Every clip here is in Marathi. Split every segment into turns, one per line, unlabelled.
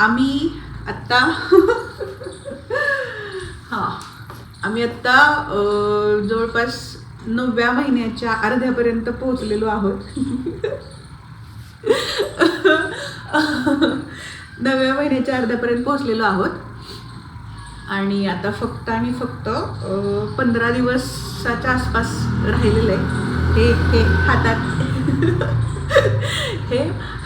आम्ही आत्ता हां आम्ही आत्ता जवळपास नवव्या महिन्याच्या अर्ध्यापर्यंत पोहोचलेलो आहोत. नवव्या महिन्याच्या अर्ध्यापर्यंत पोहोचलेलो आहोत. आणि आता फक्त आणि फक्त पंधरा दिवसाच्या आसपास राहिलेलं आहे. हे हे हातात. हे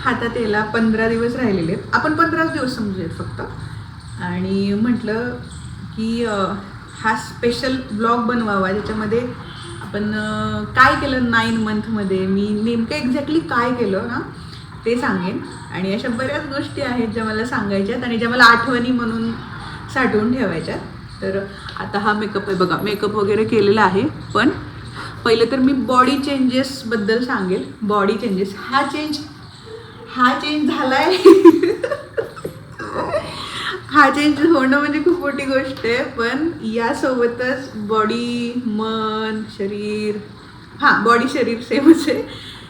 हातात यायला पंधरा दिवस राहिलेले आहेत. आपण पंधराच दिवस समजूयात फक्त. आणि म्हटलं की हा स्पेशल ब्लॉग बनवावा ज्याच्यामध्ये आपण काय केलं नाईन मंथमध्ये मी नेमकं एक्झॅक्टली काय केलं ना ते सांगेन. आणि अशा बऱ्याच गोष्टी आहेत ज्या मला सांगायच्यात आणि ज्या मला आठवणी म्हणून साठवून ठेवायच्यात. तर आता हा मेकअप आहे बघा मेकअप वगैरे केलेला आहे पण पहिलं तर मी बॉडी चेंजेसबद्दल सांगेल. बॉडी चेंजेस हा चेंज हा चेंज झालाय. हा चेंज होणं म्हणजे खूप मोठी गोष्ट आहे पण यासोबतच बॉडी मन शरीर हां बॉडी शरीर सेमच आहे.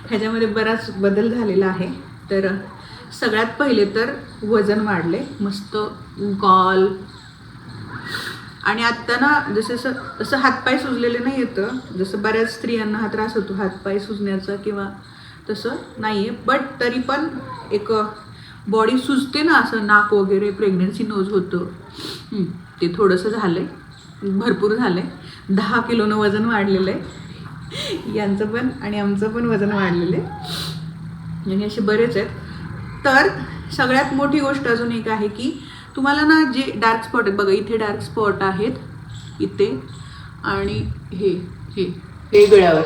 ह्याच्यामध्ये बराच बदल झालेला आहे. तर सगळ्यात पहिले तर वजन वाढले. मस्त गॉल आणि आत्ता ना जसं असं असं हातपाय सुजलेले नाही येतं जसं बऱ्याच स्त्रियांना हा त्रास होतो हातपाय सुजण्याचा किंवा तसं नाही आहे बट तरी पण एक बॉडी सुजते ना असं नाक वगैरे प्रेग्नन्सी नोज होतं. ते थोडंसं झालं आहे भरपूर झालं आहे दहा किलोनं वजन वाढलेलं आहे. यांचं पण आणि आमचं पण वजन वाढलेलं आहे. आणि असे बरेच आहेत. तर सगळ्यात मोठी गोष्ट अजून एक आहे की तुम्हाला ना जे डार्क स्पॉट आहेत बघा इथे डार्क स्पॉट आहेत इथे आणि हे हे हे गळ्यावर.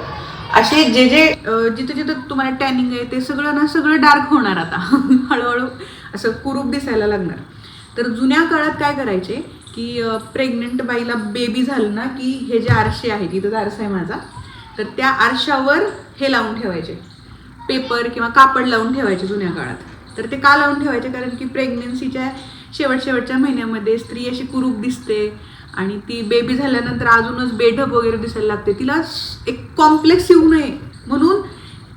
असे जे जे जिथे जिथं जिथं तुम्हाला टॅनिंग आहे ते सगळं ना सगळं डार्क होणार आता. हळूहळू असं कुरूप दिसायला लागणार. तर जुन्या काळात काय करायचे की प्रेग्नंट बाईला बेबी झालं ना की हे जे आरसे आहेत तिथं आरसा आहे माझा तर त्या आरशावर हे लावून ठेवायचे. पेपर किंवा कापड लावून ठेवायचे जुन्या काळात. तर ते का लावून ठेवायचे? कारण की प्रेग्नन्सीच्या शेवट शेवटच्या महिन्यामध्ये स्त्री अशी कुरूप दिसते. आणि ती बेबी झाल्यानंतर अजूनच बेढप वगैरे दिसायला लागते. तिला एक कॉम्प्लेक्स येऊ नये म्हणून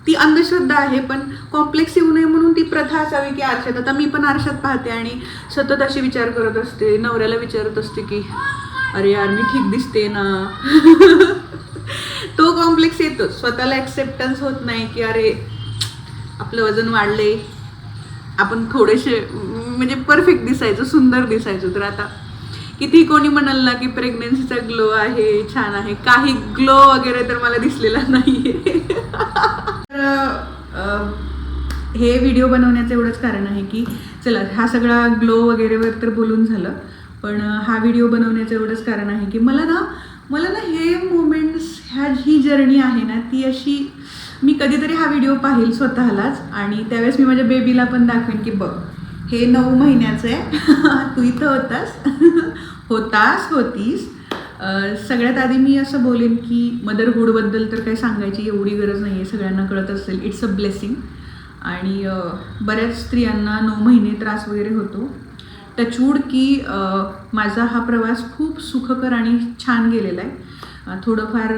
ती अंधश्रद्धा आहे पण कॉम्प्लेक्स येऊ नये म्हणून ती प्रथा असावी की आरशात. आता मी पण आरशात पाहते आणि सतत असे विचार करत असते नवऱ्याला विचारत असते की अरे यार मी ठीक दिसते ना? तो कॉम्प्लेक्स येतो. स्वतःला ॲक्सेप्टन्स होत नाही की अरे आपलं वजन वाढले आपण थोडेसे म्हणजे परफेक्ट दिसायचं सुंदर दिसायचं. तर आता किती कोणी म्हणाल ना की प्रेग्नन्सीचा ग्लो आहे छान आहे. काही ग्लो वगैरे तर मला दिसलेला नाहीये. तर हे व्हिडिओ बनवण्याचं एवढंच कारण आहे की चला हा सगळा ग्लो वगैरेवर तर बोलून झालं पण हा व्हिडिओ बनवण्याचं एवढंच कारण आहे की मला ना मला ना हे मोमेंट्स ह्या ही जर्नी आहे ना ती अशी मी कधीतरी हा व्हिडिओ पाहिल स्वतःलाच आणि त्यावेळेस मी माझ्या बेबीला पण दाखवेन की बघ हे नऊ महिन्याचं आहे. तू इथं होतास. होतास. होतीस सगळ्यात आधी मी असं बोलेन की मदरहूडबद्दल तर काही सांगायची एवढी गरज नाही आहे सगळ्यांना कळत असेल. इट्स अ ब्लेसिंग आणि बऱ्याच स्त्रियांना नऊ महिने त्रास वगैरे होतो. टचवूड की माझा हा प्रवास खूप सुखकर आणि छान गेलेला आहे. थोडंफार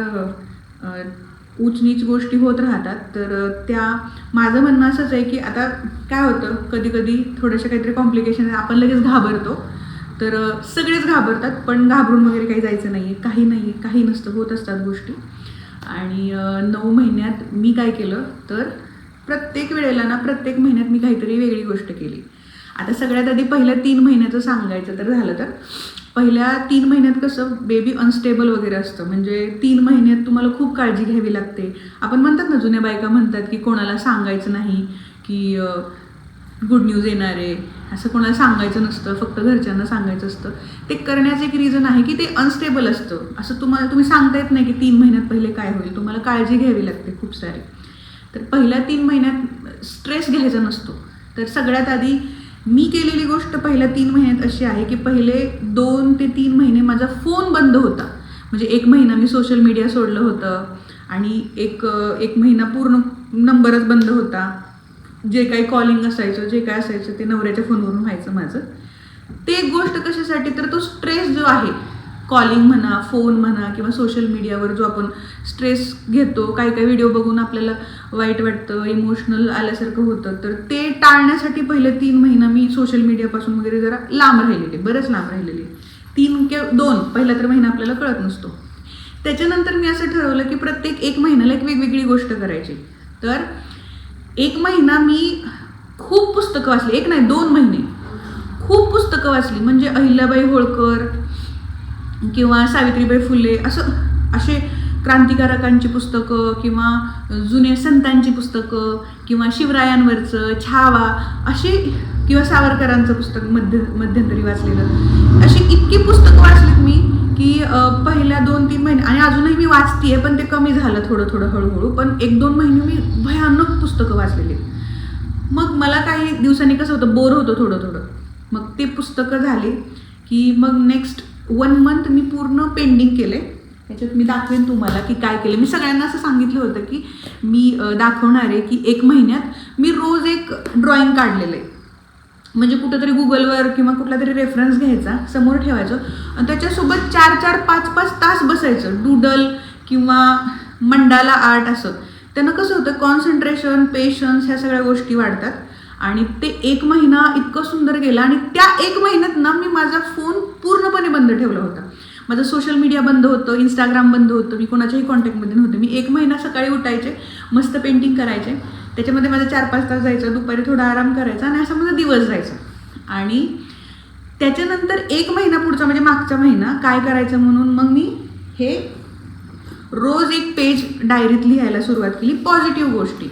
उचनीच नीच गोष्टी होत राहतात. तर त्या माझं म्हणणं असंच आहे की आता काय होतं कधी कधी थोडेसे काहीतरी कॉम्प्लिकेशन आपण लगेच घाबरतो. तर सगळेच घाबरतात पण घाबरून वगैरे काही जायचं नाही आहे काही नाही आहे काही नसतं होत असतात गोष्टी. आणि नऊ महिन्यात मी काय केलं तर प्रत्येक वेळेला ना प्रत्येक महिन्यात मी काहीतरी वेगळी गोष्ट केली. आता सगळ्यात आधी पहिल्या तीन महिन्याचं सांगायचं तर झालं तर पहिल्या तीन महिन्यात कसं बेबी अनस्टेबल वगैरे असतं. म्हणजे तीन महिन्यात तुम्हाला खूप काळजी घ्यावी लागते. आपण म्हणतात ना जुन्या बायका म्हणतात की कोणाला सांगायचं नाही की गुड न्यूज येणार आहे. असं कोणाला सांगायचं नसतं फक्त घरच्यांना सांगायचं असतं. ते करण्याचं एक रिझन आहे की ते अनस्टेबल असतं. असं तुम्हाला तुम्ही सांगता येत नाही की तीन महिन्यात पहिले काय होईल. तुम्हाला काळजी घ्यावी लागते खूप सारी. तर पहिल्या तीन महिन्यात स्ट्रेस घ्यायचा नसतो. तर सगळ्यात आधी मी केलेली गोष्ट पहिल्या तीन महिन्यात अशी आहे की पहिले दोन ते तीन महिने माझा फोन बंद होता. म्हणजे एक महिना मी सोशल मीडिया सोडलं होतं आणि एक एक महिना पूर्ण नंबरच बंद होता. जे काही कॉलिंग असायचं जे काय असायचं ते नवऱ्याच्या फोनवरून व्हायचं माझं. ते एक गोष्ट कशासाठी तर तो स्ट्रेस जो आहे कॉलिंग म्हणा फोन म्हणा किंवा सोशल मीडियावर जो आपण स्ट्रेस घेतो काही काही व्हिडिओ बघून आपल्याला वाईट वाटतं इमोशनल आल्यासारखं होतं तर ते टाळण्यासाठी पहिले तीन महिना मी सोशल मीडियापासून वगैरे जरा लांब राहिलेले बरंच लांब राहिलेले. तीन किंवा दोन पहिला तर महिना आपल्याला कळत नसतो. त्याच्यानंतर मी असं ठरवलं की प्रत्येक एक महिन्याला एक वेगवेगळी गोष्ट करायची. तर एक महिना मी खूप पुस्तकं वाचली. एक नाही दोन महिने. खूप पुस्तकं वाचली. म्हणजे अहिल्याबाई होळकर किंवा सावित्रीबाई फुले असं असे क्रांतिकारकांची पुस्तकं किंवा जुने संतांची पुस्तकं किंवा शिवरायांवरचं छावा अशी किंवा सावरकरांचं पुस्तक मध्य मध्यंतरी वाचलेलं. अशी इतकी पुस्तकं वाचलीत मी की पहिल्या दोन तीन महिने आणि अजूनही मी वाचतीये पण ते कमी झालं थोडं थोडं हळूहळू. पण एक दोन महिने मी भयानक पुस्तकं वाचलेली. मग मला काही दिवसांनी कसं होतं बोर होतं थोडं थोडं. मग ते पुस्तकं झाली की मग नेक्स्ट वन मंथ मी पूर्ण पेंडिंग केले त्याच्यात मी दाखवेन तुम्हाला की काय केलं मी सगळ्यांना असं सांगितलं होतं की मी दाखवणार आहे की एक महिन्यात मी रोज एक ड्रॉइंग काढलेलं आहे. म्हणजे कुठंतरी गुगलवर किंवा कुठला तरी रेफरन्स घ्यायचा समोर ठेवायचं. आणि त्याच्यासोबत चार चार पाच पाच तास बसायचं. डुडल किंवा मंडाला आर्ट असं. त्यानं कसं होतं कॉन्सन्ट्रेशन पेशन्स ह्या सगळ्या गोष्टी वाढतात. आणि ते एक महिना इतकं सुंदर गेला आणि त्या एक महिन्यात ना मी माझा फोन पूर्णपणे बंद ठेवला होता. माझं सोशल मीडिया बंद होतं इंस्टाग्राम बंद होतं मी कोणाच्याही कॉन्टॅक्टमध्ये नव्हते. मी एक महिना सकाळी उठायचे मस्त पेंटिंग करायचे. त्याच्यामध्ये माझा चार पाच तास जायचं दुपारी थोडा आराम करायचा आणि असा माझा दिवस जायचा. आणि त्याच्यानंतर एक महिना पुढचा म्हणजे मागचा महिना काय करायचं म्हणून मग मी हे रोज एक पेज डायरीत लिहायला सुरुवात केली पॉझिटिव्ह गोष्टी.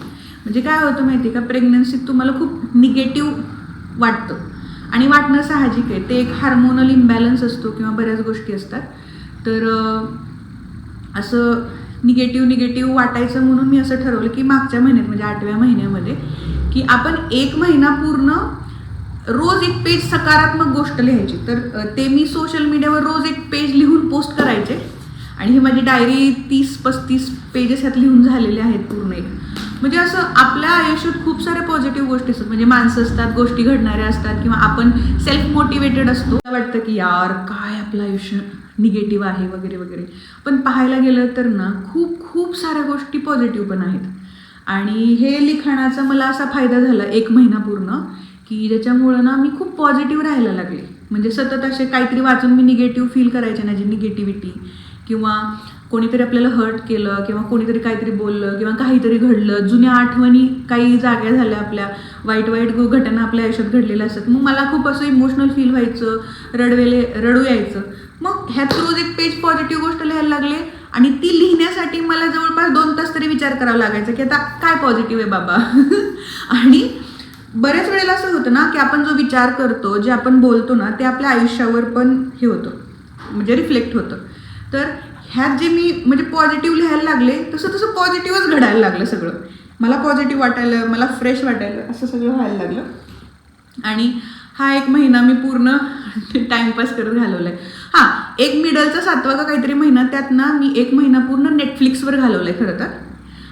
म्हणजे काय होतं माहिती आहे का प्रेग्नन्सीत तुम्हाला खूप निगेटिव्ह वाटतं. आणि वाटणं साहजिक आहे. ते एक हार्मोनल इम्बॅलन्स असतो किंवा बऱ्याच गोष्टी असतात. तर असं निगेटिव्ह निगेटिव्ह वाटायचं म्हणून मी असं ठरवलं की मागच्या महिन्यात म्हणजे आठव्या महिन्यामध्ये की आपण एक महिना पूर्ण रोज एक पेज सकारात्मक गोष्ट लिहायची. तर ते मी सोशल मीडियावर रोज एक पेज लिहून पोस्ट करायचे. आणि ही माझी डायरी तीस पस्तीस पेजेस ह्यात लिहून झालेले आहेत पूर्ण एक. म्हणजे असं आपल्या आयुष्यात खूप साऱ्या पॉझिटिव्ह गोष्टी असतात. म्हणजे माणसं असतात गोष्टी घडणाऱ्या असतात किंवा आपण सेल्फ मोटिवेटेड असतो वाटतं की यार काय आपलं आयुष्य? निगेटिव्ह आहे वगैरे वगैरे. पण पाहायला गेलं तर ना खूप खूप साऱ्या गोष्टी पॉझिटिव्ह पण आहेत. आणि हे लिखाणाचा मला असा फायदा झाला एक महिना पूर्ण की ज्याच्यामुळं ना मी खूप पॉझिटिव्ह राहायला लागले. म्हणजे सतत असे काहीतरी वाचून मी निगेटिव्ह फील करायचे ना जी निगेटिव्हिटी किंवा कोणीतरी आपल्याला हर्ट केलं किंवा कोणीतरी काहीतरी बोललं किंवा काहीतरी घडलं जुन्या आठवणी काही जाग्या झाल्या आपल्या वाईट वाईट घटना आपल्या आयुष्यात घडलेल्या असतात. मग मला खूप असं इमोशनल फील व्हायचं रडवेले रडू यायचं. मग ह्यात रोज एक पेज पॉझिटिव्ह गोष्ट लिहायला लागले आणि ती लिहिण्यासाठी मला जवळपास दोन तास तरी विचार करावा लागायचा की आता काय पॉझिटिव्ह आहे बाबा? आणि बऱ्याच वेळेला असं होतं ना की आपण जो विचार करतो जे आपण बोलतो ना ते आपल्या आयुष्यावर पण हे होतं म्हणजे रिफ्लेक्ट होतं. तर ह्यात जे मी म्हणजे पॉझिटिव्ह लिहायला लागले तसं तसं पॉझिटिव्हच घडायला लागलं सगळं. मला पॉझिटिव्ह वाटायला मला फ्रेश वाटायला असं सगळं व्हायला लागलं. आणि हा एक महिना मी पूर्ण टाइमपास करत घालवला आहे हां एक मिडलचा सातवा का काहीतरी महिना त्यात ना मी एक महिना पूर्ण नेटफ्लिक्सवर घालवला आहे खरं तर.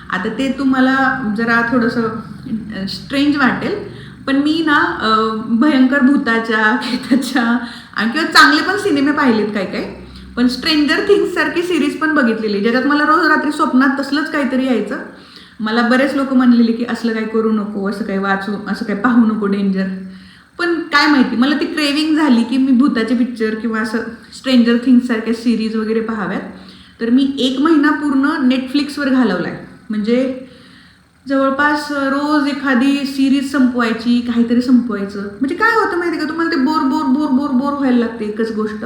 आता ते तुम्हाला जरा थोडंसं स्ट्रेंज वाटेल पण मी ना भयंकर भूताच्या खेताच्या आणि किंवा चांगले पण सिनेमे पाहिलेत काय काय पण स्ट्रेंजर थिंग्स सारखी सिरीज पण बघितलेली ज्याच्यात मला रोज रात्री स्वप्नात तसलंच काहीतरी यायचं. मला बरेच लोक म्हणलेले की असलं काही करू नको असं काही वाचू असं काही पाहू नको डेंजर पण काय माहिती मला ती क्रेविंग झाली की मी भूताचे पिक्चर किंवा असं स्ट्रेंजर थिंग्स सारख्या सिरीज वगैरे पाहाव्यात. तर मी एक महिना पूर्ण नेटफ्लिक्सवर घालवला आहे म्हणजे जवळपास रोज एखादी सिरीज संपवायची काहीतरी संपवायचं. म्हणजे काय होतं माहिती आहे का? तुम्हाला ते bore bore bore bore bore व्हायला लागते एकच गोष्ट.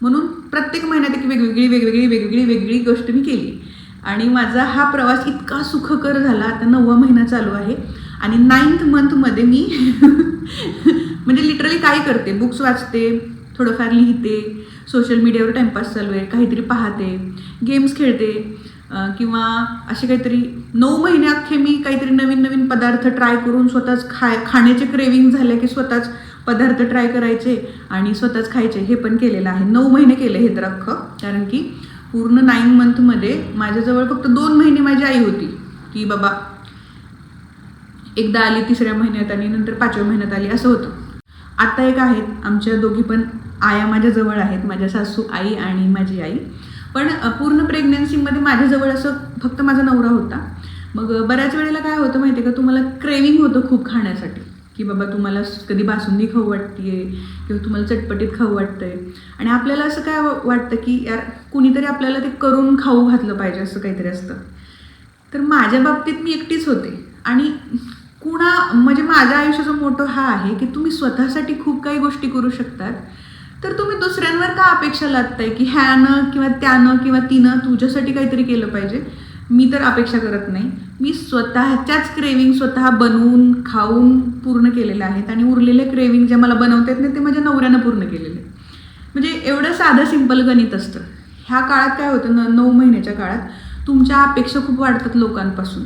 म्हणून प्रत्येक महिन्यात एक वेगवेगळी वेगवेगळी वेगवेगळी वेगळी गोष्ट मी केली. आणि माझा हा प्रवास इतका सुखकर झाला. आता नववा महिना चालू आहे. आणि नाईन्थ मंथमध्ये मी म्हणजे लिटरली काय करते? बुक्स वाचते थोडंफार लिहिते सोशल मीडियावर टाईमपास चालू आहे काहीतरी पाहते गेम्स खेळते किंवा असे काहीतरी नऊ महिने अख्खे मी काहीतरी नवीन नवीन पदार्थ ट्राय करून स्वतःच खाय खाण्याचे क्रेविंग झाले की स्वतःच पदार्थ ट्राय करायचे आणि स्वतःच खायचे. हे पण केलेलं आहे. नऊ महिने केले हे तर अख्खं. कारण की पूर्ण नाईन मंथमध्ये माझ्याजवळ फक्त दोन महिने माझी आई होती. की बाबा एकदा आली तिसऱ्या महिन्यात आणि नंतर पाचव्या महिन्यात आली असं होतं. आता एक आहेत. आमच्या दोघी पण आया माझ्याजवळ आहेत. माझ्या सासू आई आणि माझी आई. पण पूर्ण प्रेग्नन्सीमध्ये माझ्याजवळ असं फक्त माझा नवरा होता. मग बऱ्याच वेळेला काय होतं माहिती आहे का? तुम्हाला क्रेविंग होतं खूप खाण्यासाठी. की बाबा तुम्हाला कधी बासुंदी खाऊ वाटते किंवा तुम्हाला चटपटीत खाऊ वाटतंय. आणि आपल्याला असं काय वाटतं की यार कुणीतरी आपल्याला ते करून खाऊ घातलं पाहिजे असं काहीतरी असतं. तर माझ्या बाबतीत मी एकटीच होते. आणि कुणा म्हणजे माझ्या आयुष्याचा मोठं हा आहे की तुम्ही स्वतःसाठी खूप काही गोष्टी करू शकतात. तर तुम्ही दुसऱ्यांवर का अपेक्षा लादताय की ह्यानं किंवा त्यानं किंवा तिनं तुझ्यासाठी काहीतरी केलं पाहिजे? मी तर अपेक्षा करत नाही. मी स्वतःच्याच क्रेविंग स्वतः बनवून खाऊन पूर्ण केलेल्या आहेत आणि उरलेले क्रेविंग जे मला बनवता येत नाही ते माझ्या नवऱ्यानं पूर्ण केलेले म्हणजे एवढं साधं सिंपल गणित असतं. ह्या काळात काय होतं न नऊ महिन्याच्या काळात तुमच्या अपेक्षा खूप वाढतात लोकांपासून.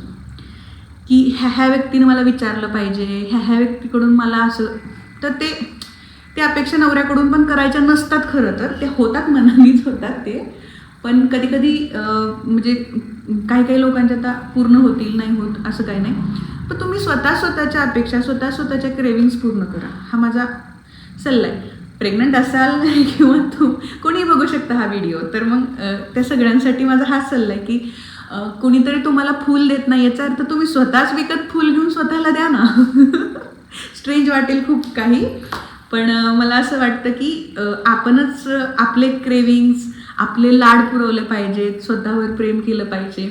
की ह्या ह्या व्यक्तीने मला विचारलं पाहिजे ह्या ह्या व्यक्तीकडून मला असं तर ते ते अपेक्षा नवऱ्याकडून पण करायच्या नसतात खरं तर ते होतात मनानेच होतात ते. पण कधी कधी म्हणजे काही काही लोकांच्या आता पूर्ण होतील नाही होत असं काही नाही. पण तुम्ही स्वतः स्वतःच्या अपेक्षा स्वतः स्वतःच्या क्रेविंग्स पूर्ण करा. हा माझा सल्ला आहे. प्रेग्नंट असाल किंवा तू कोणी बघू शकता हा व्हिडिओ तर मग त्या सगळ्यांसाठी माझा हाच सल्ला आहे की कोणीतरी तुम्हाला फूल देत नाही याचा अर्थ तुम्ही स्वतःच विकत फूल घेऊन स्वतःला द्या ना. स्ट्रेंज वाटेल खूप काही. पण मला असं वाटतं की आपणच आपले क्रेविंग्स आपले लाड पुरवले पाहिजेत स्वतःवर प्रेम केलं पाहिजे.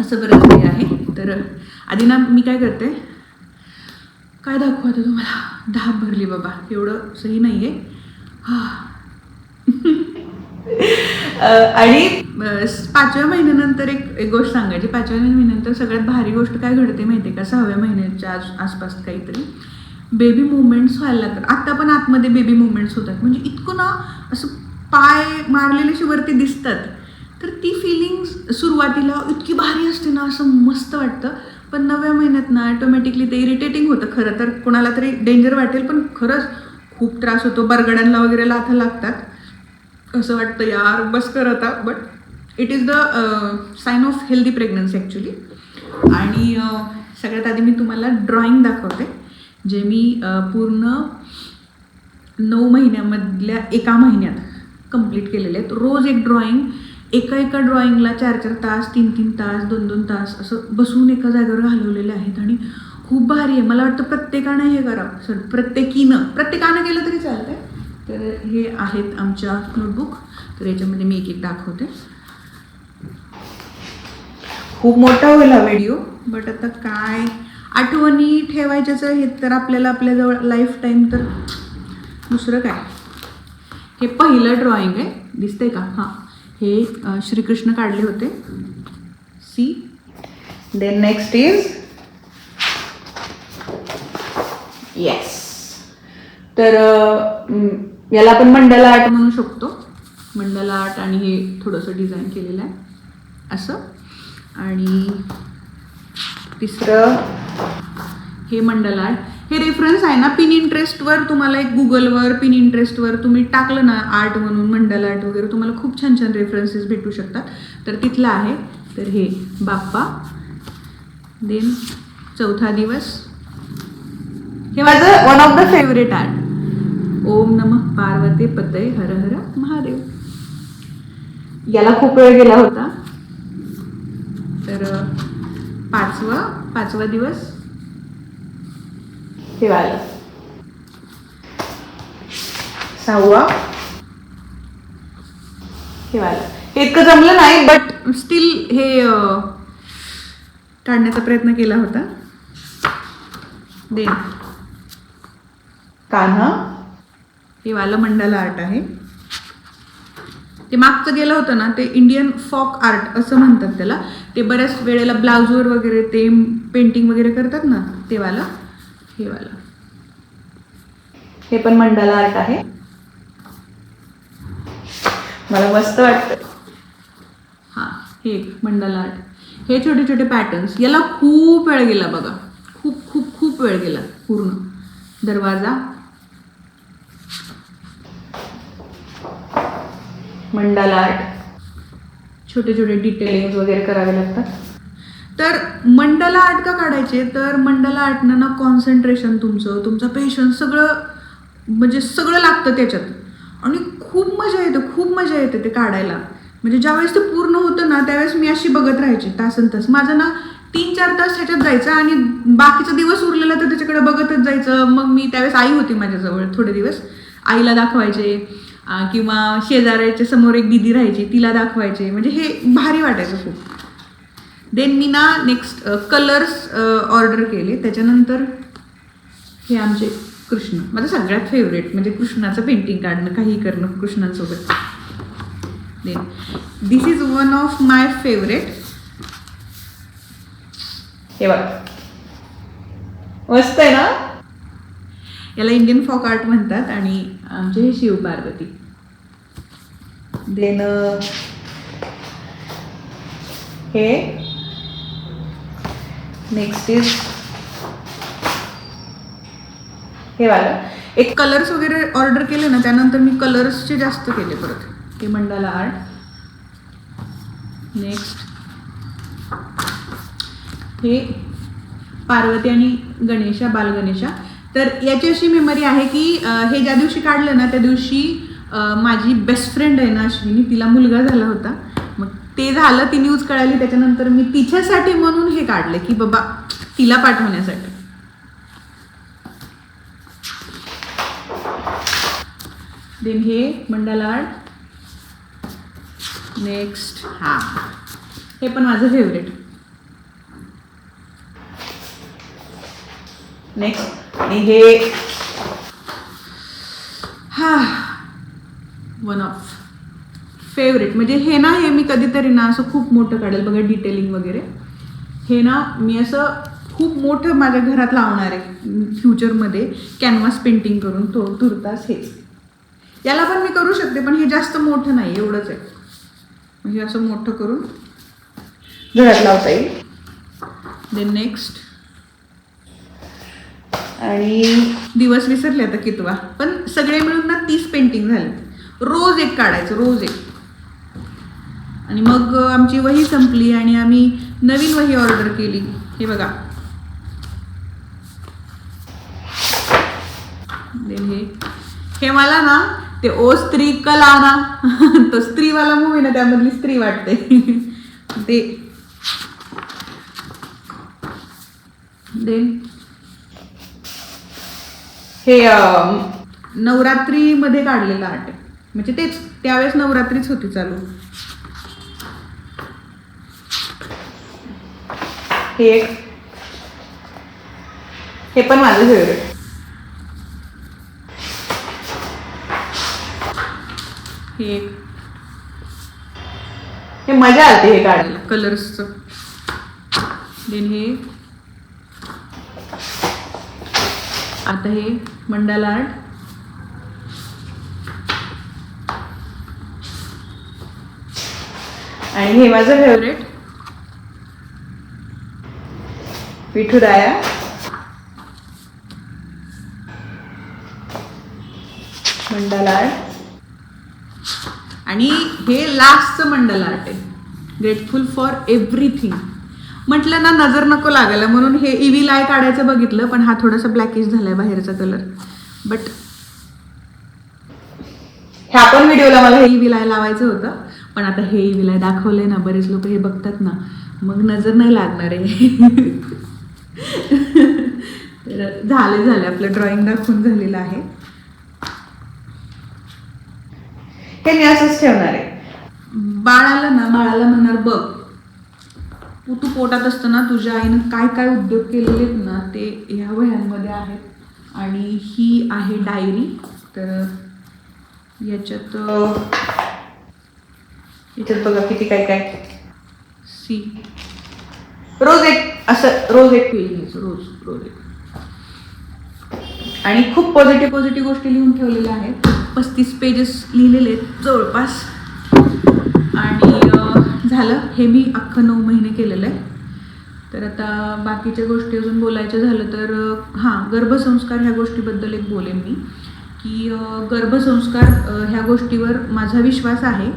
असं बरंच काही आहे. तर आधी ना मी काय करते? काय दाखवू आता तुम्हाला? धाप भरली बाबा. एवढं सही नाही आहे आणि पाचव्या महिन्यानंतर एक एक गोष्ट सांगायची. पाचव्या महिन्यानंतर सगळ्यात भारी गोष्ट काय घडते माहिती आहे का? सहाव्या महिन्याच्या आसपास काहीतरी. बेबी मुवमेंट्स व्हायला लागतात. आत्ता पण आतमध्ये बेबी मुवमेंट्स होतात. म्हणजे इतकं ना असं पाय मारलेले वरती दिसतात. तर ती फिलिंग सुरुवातीला इतकी भारी असते ना असं मस्त वाटतं. पण नव्या महिन्यात ना ऑटोमॅटिकली ते इरिटेटिंग होतं खरं तर. कोणाला तरी डेंजर वाटेल पण खरंच खूप त्रास होतो. बरगड्यांना वगैरे लाथा लागतात. असं वाटतं यार बस कर आता. But it is the sign of healthy pregnancy actually आणि uh, सगळ्यात आधी मी तुम्हाला ड्रॉइंग दाखवते जे मी uh, पूर्ण नऊ महिन्यामधल्या एका महिन्यात कंप्लीट केलेले आहेत. रोज एक ड्रॉइंग एका एका ड्रॉइंगला चार चार तास तीन तीन तास दोन दोन तास असं बसून एका जागेवर घालवलेले आहेत आणि खूप भारी आहे. मला वाटतं प्रत्येकानं हे करावं. सर प्रत्येकीनं. प्रत्येकानं केलं तरी चालतंय. तर हे आहेत आमच्या नोटबुक तर याच्यामध्ये मी एक एक दाखवते. खूप मोठा होईल हा व्हिडिओ बट आता काय? आठवणी ठेवायच्याच आहेत तर आपल्याला आपल्याजवळ लाईफ टाईम तर दुसरं काय? हे पहिलं ड्रॉइंग आहे. दिसतंय का? हां. हे श्रीकृष्ण काढले होते. See then next is yes तर याला आपण मंडला आर्ट म्हणू शकतो. मंडला आर्ट आणि हे थोडंसं डिझाईन केलेलं आहे. असं. आणि तिसरं हे मंडल आर्ट. हे रेफरन्स आहे ना पिन इंटरेस्टवर तुम्हाला एक गुगलवर पिन इंटरेस्टवर तुम्ही टाकलं ना आर्ट म्हणून मंडल आर्ट वगैरे तुम्हाला खूप छान छान रेफरन्सेस भेटू शकतात. तर तिथलं आहे. तर हे बाप्पा. देन चौथा दिवस. हे माझं one of the favourite art ओम नमः पार्वती पतय हर हर महादेव. याला खूप वेळ गेला होता. तर पाचवा पाचवा दिवस. वाला सहावा. वाला हे इतकं जमलं नाही बट स्टील हे अ, काढण्याचा प्रयत्न केला होता. देन कान्हा. हे वाला मंडाला आर्ट आहे. ते मागचं गेलं होतं ना ते इंडियन फॉक आर्ट असं म्हणतात त्याला. ते बऱ्याच वेळेला ब्लाउजवर वगैरे ते पेंटिंग वगैरे करतात ना ते वाला हे वाला. हे पण मंडाला आर्ट आहे. मला मस्त वाटतं. हां हे मंडाला आर्ट. हे छोटे छोटे पॅटर्न्स याला खूप वेळ गेला बघा. खूप खूप खूप वेळ गेला पूर्ण. दरवाजा मंडाला आर्ट छोटे छोटे डिटेलिंग वगैरे करावे लागतात. तर मंडला आर्ट का काढायचे? तर मंडला आर्टनं ना कॉन्सन्ट्रेशन तुमचं तुमचं पेशन्स सगळं म्हणजे सगळं लागतं त्याच्यात. आणि खूप मजा येते खूप मजा येते ते काढायला. म्हणजे ज्यावेळेस ते पूर्ण होतं ना त्यावेळेस मी अशी बघत राहायची तासन तास. माझं ना तीन चार तास त्याच्यात जायचं आणि बाकीचा दिवस उरलेला तर त्याच्याकडे बघतच जायचं. मग मी त्यावेळेस आई होती माझ्याजवळ थोडे दिवस. आईला दाखवायचे. किंवा शेजाऱ्याच्या समोर एक दिदी राहायची तिला दाखवायचे. म्हणजे हे भारी वाटायचं खूप. देन मी ना नेक्स्ट कलर्स ऑर्डर केले. त्याच्यानंतर हे आमचे कृष्ण. माझं सगळ्यात फेवरेट म्हणजे कृष्णाचं पेंटिंग काढणं काही करणं कृष्णांसोबत. Then this is one of my favourite हे बघ. मस्त आहे ना? याला इंडियन फॉक आर्ट म्हणतात आणि आमचे हे शिव पार्वती. देन हे. नेक्स्ट इज हे वाला. एक कलर्स वगैरे ऑर्डर केले ना त्यानंतर मी कलर्सचे जास्त केले परत. हे मंडाला आर्ट नेक्स्ट हे पार्वती आणि गणेशा बालगणेशा. तर याची अशी मेमरी आहे की हे ज्या दिवशी काढलं ना त्या दिवशी माझी बेस्ट फ्रेंड आहे ना अश्विनी तिला मुलगा झाला होता. मग ते झालं ती न्यूज कळाली त्याच्यानंतर मी तिच्यासाठी म्हणून हे काढले की बाबा तिला पाठवण्यासाठी. देन हे मंडाला आर्ट नेक्स्ट हा. हे पण माझं फेवरेट नेक्स्ट आणि हे हा. वन ऑफ फेवरेट म्हणजे हे ना हे मी कधीतरी ना असं खूप मोठं काढेल. बघा डिटेलिंग वगैरे. हे ना मी असं खूप मोठं माझ्या घरात लावणार आहे. फ्युचरमध्ये कॅनव्हास पेंटिंग करून तो तुरतास हेच याला पण मी करू शकते पण हे जास्त मोठं नाही एवढंच आहे. म्हणजे असं मोठं करून घरात लावता येईल. देन नेक्स्ट आणि दिवस विसरले आता कितवा. पण सगळे मिळून ना तीस पेंटिंग झाले रोज एक काढायचं रोज एक. आणि मग आमची वही संपली आणि आम्ही नवीन वही ऑर्डर केली. हे बघा. हे. हे मला ना ते ओ स्त्री कला ना तो स्त्रीवाला मूवी ना त्यामधली स्त्री वाटते. ते. देन हे नवरात्रीमध्ये काढलेलं आर्ट आहे. म्हणजे तेच त्यावेळेस नवरात्रीच होती चालू. हे एक. हे पण माझं फेवरेट हे एक. हे मजा आली हे काढायला. कलर्सचं. देन हे. आता हे. मंडाला आर्ट आणि हे माझं फेवरेट विठुराया मंडल आर्ट आणि हे लास्टचं मंडल आर्ट आहे. ग्रेटफुल फॉर एव्हरीथिंग म्हटलं ना नजर नको लागायला. म्हणून हे इव्ही लाय काढायचं बघितलं पण हा थोडासा ब्लॅकिश झालाय बाहेरचा कलर बट ह्या पण व्हिडिओला मला हे इव्ही लाय लावायचं होतं. पण आता हे इव्ही लाय दाखवलंय ना बरेच लोक हे बघतात ना. मग नजर नाही लागणार आहे. तर झाले झाले आपलं ड्रॉइंग दाखवून झालेलं आहे. हे मी असंच ठेवणार आहे. बाळाला ना बाळाला म्हणणार बघ तू तू पोटात असताना तुझ्या आईनं काय काय उद्योग केलेले आहेत ना ते ह्या वह्यांमध्ये आहेत. आणि ही आहे डायरी. तर याच्यात याच्यात बघा किती काय काय. सी. रोज एक असं रोज एक. पेज रोज रोज एक. आणि खूप पॉझिटिव्ह पॉझिटिव्ह गोष्टी लिहून ठेवलेल्या आहेत. पस्तीस पेजेस लिहिलेले आहेत. जवळपास झालं हे मी अख्खं नऊ महिने केलेलं आहे. तर आता बाकीच्या गोष्टी अजून बोलायचं झालं तर हां गर्भसंस्कार ह्या गोष्टीबद्दल एक बोलेन मी. की गर्भसंस्कार ह्या गोष्टीवर माझा विश्वास आहे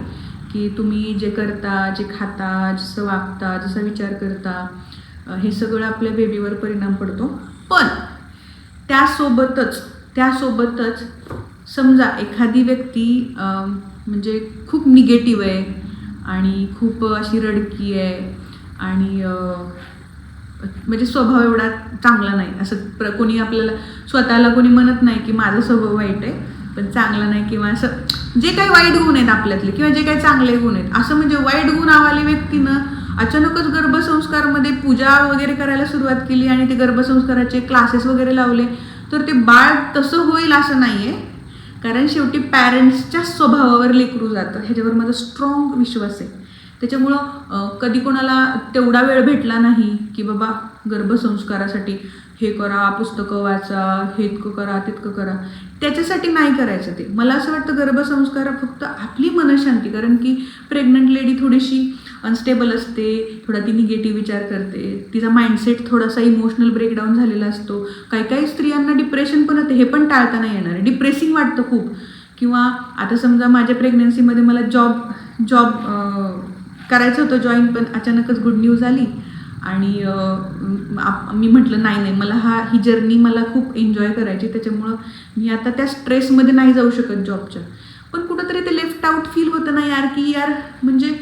की तुम्ही जे करता जे खाता जसं वागता जसा विचार करता हे सगळं आपल्या बेबीवर परिणाम पडतो. पण त्यासोबतच त्यासोबतच समजा एखादी व्यक्ती म्हणजे खूप निगेटिव्ह आहे आणि खूप अशी रडकी आहे. आणि म्हणजे स्वभाव एवढा चांगला नाही. असं प्र कोणी आपल्याला स्वतःला कोणी म्हणत नाही की माझा स्वभाव वाईट आहे पण चांगला नाही किंवा असं जे काही वाईट गुण आहेत आपल्यातले किंवा जे काही चांगले गुण आहेत असं म्हणजे वाईट गुण आवाले व्यक्तीनं अचानकच गर्भसंस्कारमध्ये पूजा वगैरे करायला सुरुवात केली आणि ते गर्भसंस्काराचे क्लासेस वगैरे लावले तर ते बाळ तसं होईल असं नाही आहे कारण शेवटी पॅरेंट्सच्या स्वभावावर लेकरू जातं ह्याच्यावर माझा स्ट्रॉंग विश्वास आहे. त्याच्यामुळं कधी कोणाला तेवढा वेळ भेटला नाही की बाबा गर्भसंस्कारासाठी हे करा पुस्तकं वाचा हे इतकं करा तितकं करा त्याच्यासाठी नाही करायचं ते. मला असं वाटतं गर्भसंस्कार फक्त आपली मनशांती कारण की प्रेग्नंट लेडी थोडीशी अनस्टेबल असते थोडा ती निगेटिव्ह विचार करते. तिचा माइंडसेट थोडासा इमोशनल ब्रेकडाऊन झालेला असतो. काही काही स्त्रियांना डिप्रेशन पण होते हे पण टाळता नाही येणार डिप्रेसिंग वाटतं खूप. किंवा आता समजा माझ्या प्रेग्नन्सीमध्ये मला जॉब जॉब करायचं होतं जॉईन पण अचानकच गुड न्यूज आली. आणि आप- मी म्हटलं नाही नाही मला हा ही जर्नी मला खूप एन्जॉय करायची. त्याच्यामुळं मी आता त्या स्ट्रेसमध्ये नाही जाऊ शकत जॉबच्या पण कुठंतरी ते लेफ्ट आउट फील होतं ना यार की यार म्हणजे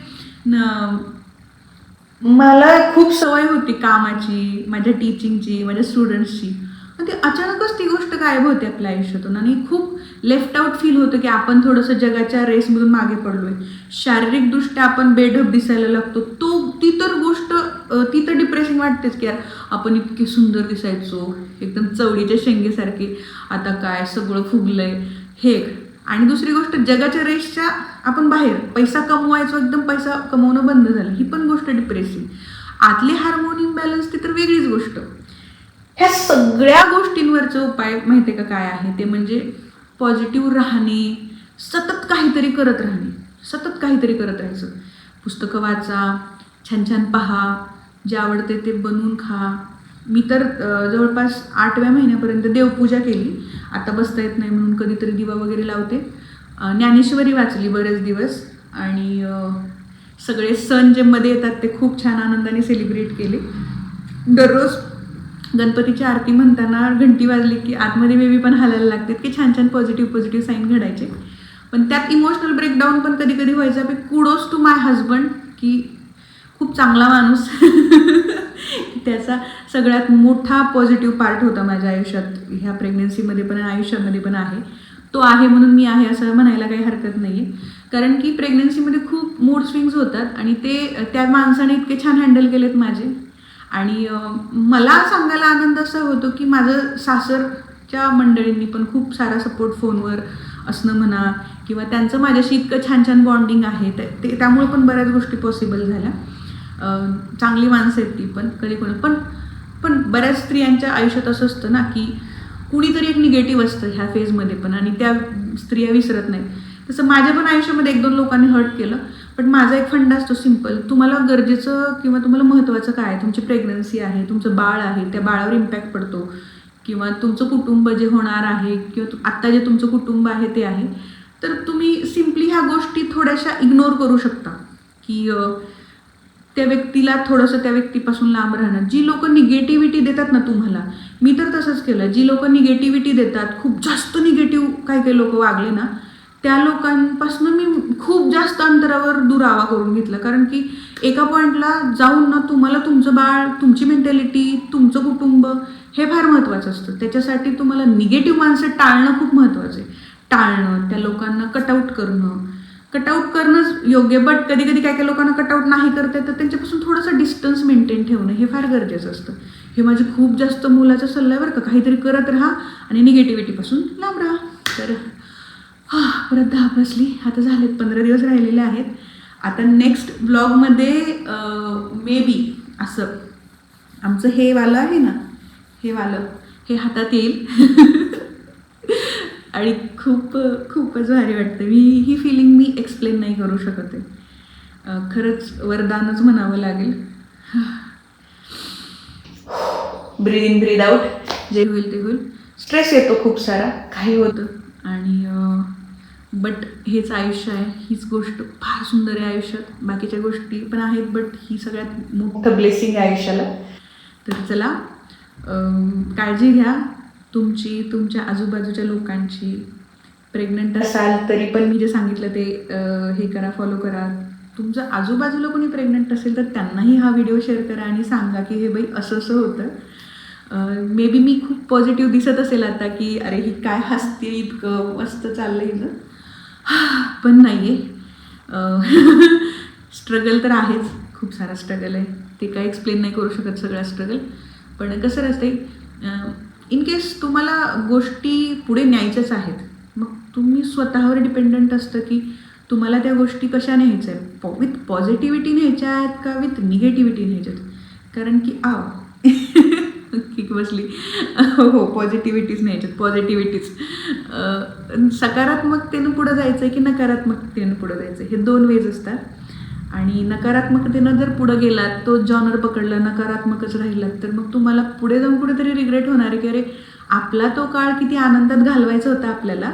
मला खूप सवय होती कामाची माझ्या टीचिंगची माझ्या स्टुडंट्सची पण ते अचानकच ती गोष्ट गायब होते आपल्या आयुष्यातून. आणि खूप लेफ्ट आउट फील होतं की आपण थोडंसं जगाच्या रेसमधून मागे पडलोय. शारीरिकदृष्ट्या आपण बेढप दिसायला लागतो. तो ती तर गोष्ट ती तर डिप्रेसिंग वाटतेच की यार आपण इतके सुंदर दिसायचो. एकदम चवडीच्या शेंगेसारखी. आता काय सगळं फुगलंय. हे आणि दुसरी गोष्ट जगाच्या रेसच्या आपण बाहेर पैसा कमवायचो एकदम पैसा कमवणं बंद झालं. ही पण गोष्ट डिप्रेसिंग आतले हार्मोन इम्बॅलन्स ती तर वेगळीच गोष्ट. ह्या सगळ्या गोष्टींवरचं उपाय माहिती आहे का काय आहे? ते म्हणजे पॉझिटिव्ह राहणे सतत काहीतरी करत राहणे. सतत काहीतरी करत राहायचं. पुस्तकं वाचा छान छान पहा जे आवडते ते बनवून खा. मी तर जवळपास आठव्या महिन्यापर्यंत देवपूजा केली. आता बसता येत नाही म्हणून कधीतरी दिवा वगैरे लावते. ज्ञानेश्वरी वाचली बरेच दिवस आणि सगळे सण जे मध्ये येतात ते खूप छान आनंदाने सेलिब्रेट केले. दररोज गणपतीची आरती म्हणताना घंटी वाजली की आतमध्ये बेबी पण हालायला लागते की छान छान पॉझिटिव्ह पॉझिटिव्ह साईन घडायचे. पण त्यात इमोशनल ब्रेकडाऊन पण कधी कधी व्हायचा. की कुडोज टू माय हजबंड की खूप चांगला माणूस. त्याचा सगळ्यात मोठा पॉझिटिव्ह पार्ट होता माझ्या आयुष्यात. ह्या प्रेग्नन्सीमध्ये पण आयुष्यामध्ये पण आहे. तो आहे म्हणून मी आहे असं म्हणायला काही हरकत नाही आहे कारण की प्रेग्नन्सीमध्ये खूप मूड स्विंग्स होतात आणि ते त्या माणसाने इतके छान हँडल केलेत माझे. आणि मला सांगायला आनंद असा होतो की माझं सासरच्या मंडळींनी पण खूप सारा सपोर्ट फोनवर असणं म्हणा किंवा त्यांचं माझ्याशी इतकं छान छान बॉन्डिंग आहे. ते ते- त्यामुळे पण बऱ्याच गोष्टी पॉसिबल झाल्या. चांगली माणसं आहेत ती पण कधी कोणी. पण पण बऱ्याच स्त्रियांच्या आयुष्यात असं असतं ना की कुणीतरी एक निगेटिव्ह असतं ह्या फेजमध्ये पण आणि त्या स्त्रिया विसरत नाहीत. तसं माझ्या पण आयुष्यामध्ये एक दोन लोकांनी हर्ट केलं पण माझा एक फंडा असतो सिंपल तुम्हाला गरजेचं किंवा तुम्हाला महत्त्वाचं काय आहे? तुमची प्रेग्नन्सी आहे तुमचं बाळ आहे त्या बाळावर इम्पॅक्ट पडतो. किंवा तुमचं कुटुंब जे होणार आहे किंवा आत्ता जे तुमचं कुटुंब आहे ते आहे. तर तुम्ही सिम्पली ह्या गोष्टी थोड्याशा इग्नोर करू शकता. की त्या व्यक्तीला थोडंसं त्या व्यक्तीपासून लांब राहणं. जी लोक निगेटिव्हिटी देतात ना तुम्हाला मी तर तसंच केलं जी लोक निगेटिव्हिटी देतात खूप जास्त निगेटिव्ह काही काही लोक वागले ना त्या लोकांपासून मी खूप जास्त अंतरावर दुरावा करून घेतला. कारण की एका पॉईंटला जाऊन ना तुम्हाला तुमचं बाळ तुमची मेंटॅलिटी तुमचं कुटुंब हे फार महत्त्वाचं असतं. त्याच्यासाठी तुम्हाला निगेटिव्ह माणसं टाळणं खूप महत्त्वाचं आहे. टाळणं त्या लोकांना कटआउट करणं कटआउट करणंच योग्य बट कधी कधी काय काय लोकांना कटआउट नाही करता येत तर त्यांच्यापासून थोडंसं डिस्टन्स मेंटेन ठेवणं हे फार गरजेचं असतं. हे माझे खूप जास्त मोलाचा सल्ला आहे बरं का. काहीतरी करत राहा आणि निगेटिव्हिटीपासून लांब राहा. तर हा परत दहा बसली आता झालेत पंधरा दिवस राहिलेले आहेत. आता नेक्स्ट ब्लॉगमध्ये मे बी असं. आमचं हे वालं आहे ना हे वालं. हे हातात येईल. आणि खूप खूपच भारी वाटतं. मी ही फिलिंग मी एक्सप्लेन नाही करू शकत आहे. खरंच वरदानच म्हणावं लागेल. ब्रीद इन ब्रीद आउट जे होईल ते होईल. स्ट्रेस येतो खूप सारा. काही होतं. आणि बट हेच आयुष्य आहे. हीच गोष्ट फार सुंदर आहे आयुष्यात. बाकीच्या गोष्टी पण आहेत बट ही सगळ्यात मोठं ब्लेसिंग आहे आयुष्याला. तर चला काळजी घ्या. तुमची तुमच्या आजूबाजूच्या लोकांची प्रेग्नंट असाल तरी पण मी जे सांगितलं ते हे करा फॉलो करा. तुमचं आजूबाजूला कोणी प्रेग्नंट असेल तर त्यांनाही हा व्हिडिओ शेअर करा आणि सांगा की हे बाई असं असं होतं. मे बी मी खूप पॉझिटिव्ह दिसत असेल आता की अरे ही काय हसते इतकं मस्त चाललं हिचं. पण नाही आहे स्ट्रगल तर आहेच. खूप सारा स्ट्रगल आहे. ते काय एक्सप्लेन नाही करू शकत सगळा स्ट्रगल पण कसं असते इन केस तुम्हाला गोष्टी पुढे न्यायच्याच आहेत मग तुम्ही स्वतःवर डिपेंडंट असतं की तुम्हाला त्या गोष्टी कशा न्यायच्या आहेत पॉ विथ पॉझिटिव्हिटी न्यायच्या आहेत का विथ निगेटिव्हिटी न्यायच्या आहेत कारण की आव. किक बसली हो पॉझिटिव्हिटीच न्यायच्यात पॉझिटिव्हिटीच सकारात्मकतेनं पुढं जायचं आहे की नकारात्मकतेनं पुढं जायचं आहे हे दोन वेज असतात. आणि नकारात्मकतेनं जर पुढं गेलात तो जॉनर पकडला नकारात्मकच राहिलात तर मग तुम्हाला पुढे जाऊन कुठेतरी रिग्रेट होणार आहे की अरे आपला तो काळ किती आनंदात घालवायचा होता आपल्याला.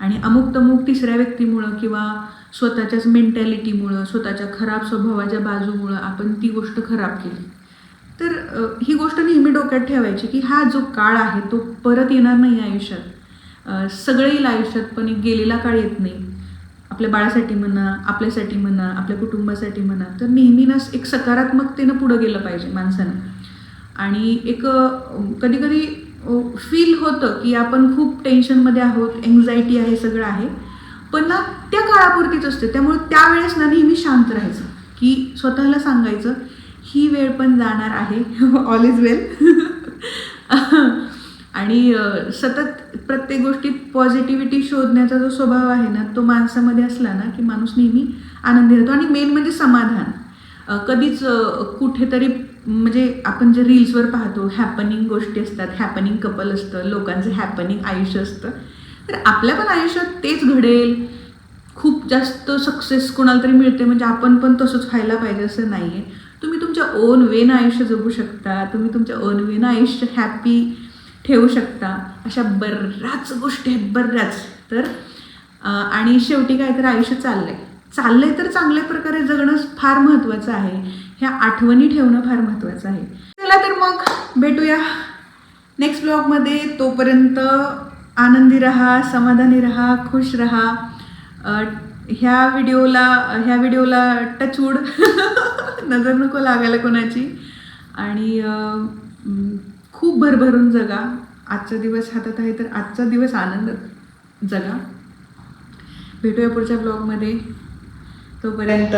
आणि अमुक तमुक तिसऱ्या व्यक्तीमुळं किंवा स्वतःच्याच मेंटॅलिटीमुळं स्वतःच्या खराब स्वभावाच्या बाजूमुळं आपण ती गोष्ट खराब केली. तर ही गोष्ट नेहमी डोक्यात ठेवायची की हा जो काळ आहे तो परत येणार नाही आयुष्यात. अ, सगळं येईल आयुष्यात पण एक गेलेला काळ येत नाही. आपल्या बाळासाठी म्हणा आपल्यासाठी म्हणा आपल्या कुटुंबासाठी म्हणा तर नेहमी ना एक सकारात्मकतेनं पुढं गेलं पाहिजे माणसानं. आणि एक कधी कधी फील होतं की आपण खूप टेन्शनमध्ये आहोत एन्झायटी आहे सगळं आहे. पण ना त्या काळापुरतीच असते. त्यामुळे त्यावेळेस ना नेहमी शांत राहायचं. की स्वतःला सांगायचं ही वेळ पण जाणार आहे. ऑल इज वेल आणि सतत प्रत्येक गोष्टीत पॉझिटिव्हिटी शोधण्याचा जो स्वभाव आहे ना तो माणसामध्ये असला ना की माणूस नेहमी आनंदी राहतो. आणि मेन म्हणजे समाधान. कधीच कुठेतरी म्हणजे आपण जे रील्सवर पाहतो हॅपनिंग गोष्टी असतात. हॅपनिंग कपल असतं लोकांचं हॅपनिंग आयुष्य असतं. तर आपल्या पण आयुष्यात तेच घडेल. खूप जास्त सक्सेस कोणाला तरी मिळते म्हणजे आपण पण तसंच व्हायला पाहिजे असं नाही आहे तुम्ही तुमच्या ओन वेन आयुष्य जगू शकता. तुम्ही तुमच्या ओन वेन आयुष्य हॅपी ठेवू शकता. अशा बऱ्याच गोष्टी आहेत बऱ्याच. तर आणि शेवटी काय तर आयुष्य चाललं आहे चाललं आहे तर चांगल्या प्रकारे जगणं फार महत्त्वाचं आहे. ह्या आठवणी ठेवणं फार महत्त्वाचं आहे. चला तर मग भेटूया. नेक्स्ट ब्लॉगमध्ये तोपर्यंत आनंदी रहा समाधानी रहा खुश रहा. ह्या व्हिडिओला ह्या व्हिडिओला टचवूड नजर नको लागायला कोणाची. आणि खूप भरभरून जगा. आजचा दिवस हातात आहे तर आजचा दिवस आनंद जगा. भेटूया पुढच्या ब्लॉगमध्ये तोपर्यंत